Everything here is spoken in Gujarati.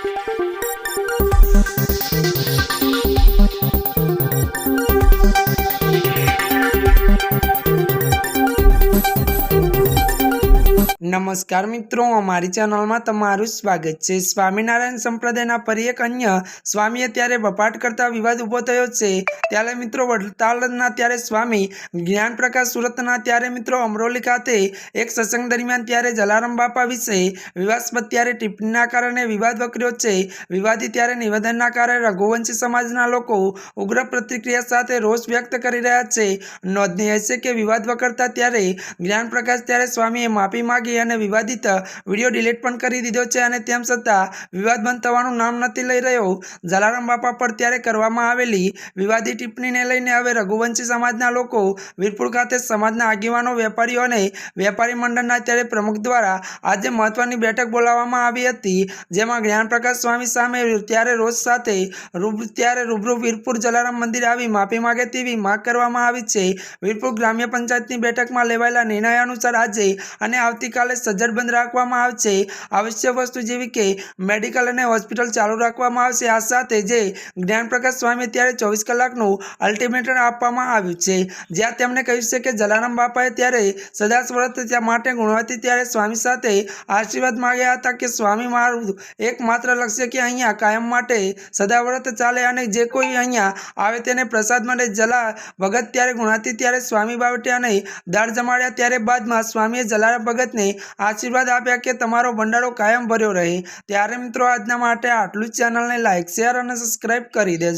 Thank you. નમસ્કાર મિત્રો, અમારી ચેનલમાં તમારું સ્વાગત છે. સ્વામિનારાયણ સંપ્રદાયના પરી એક અન્ય સ્વામીએ ત્યારે બપાટ કરતા વિવાદ ઊભો થયો છે. ત્યારે મિત્રો, વડતાલના ત્યારે સ્વામી જ્ઞાનપ્રકાશ સુરતના ત્યારે મિત્રો, અમરોલી ખાતે એક સત્સંગ દરમિયાન ત્યારે જલારામ બાપા વિશે વિવાદસ્પદ ત્યારે ટિપ્પણીના કારણે વિવાદ વકર્યો છે. વિવાદી ત્યારે નિવેદનના કારણે રઘુવંશી સમાજના લોકો ઉગ્ર પ્રતિક્રિયા સાથે રોષ વ્યક્ત કરી રહ્યા છે. નોંધનીય છે કે વિવાદ વકરતા ત્યારે જ્ઞાનપ્રકાશ ત્યારે સ્વામીએ માફી માંગી અને વિવાદિત વીડિયો ડિલીટ પણ કરી દીધો છે અને તેમ છતાં વિવાદ બંધ થવાનું નામ નથી લઈ રહ્યો. જલારામ બાપા પર ત્યારે કરવામાં આવેલી વિવાદી ટિપ્પણીને લઈને હવે રઘુવંશી સમાજના લોકો વીરપુર ખાતે સમાજના આગેવાનો, વેપારીઓ અને વેપારી મંડળના ત્યારે પ્રમુખ દ્વારા આજે મહત્વની બેઠક બોલાવવામાં આવી હતી. જેમાં જ્ઞાનપ્રકાશ સ્વામી સામે ત્યારે રોજ સાથે ત્યારે રૂબરૂ વીરપુર જલારામ મંદિર આવી માફી માગે તેવી માંગ કરવામાં આવી છે. વીરપુર ગ્રામ્ય પંચાયતની બેઠકમાં લેવાયેલા નિર્ણય અનુસાર આજે અને આવતીકાલે સજ્જડ બંધ રાખવામાં આવશે. આવશ્યક વસ્તુ જેવી કે મેડિકલ અને હોસ્પિટલ ચાલુ રાખવામાં આવશે. આ સાથે જે જ્ઞાનપ્રકાશ સ્વામી ત્યારે ચોવીસ કલાકનું અલ્ટિમેટમ આપવામાં આવ્યું છે. જ્યાં તેમણે કહ્યું છે કે જલારામ બાપાએ ત્યારે સદાસ્વરત ત્યાં માટે ગુણવતી ત્યારે સ્વામી સાથે આશીર્વાદ માગ્યા હતા કે સ્વામી મારું એકમાત્ર લક્ષ્ય કે અહીંયા કાયમ માટે સદાવ્રત ચાલે અને જે કોઈ અહીંયા આવે તેને પ્રસાદ માટે જલા ભગત ત્યારે ગુણાતી ત્યારે સ્વામી બાબતે અને દાળ જમાડ્યા ત્યારે બાદમાં સ્વામીએ જલારામ ભગતને આશીર્વાદ આપ્યા કે તમારો ભંડારો કાયમ ભર્યો રહે. ત્યારે મિત્રો, આજના માટે આટલું જ. ચેનલને લાઇક શેર અને સબસ્ક્રાઈબ કરી દેજો.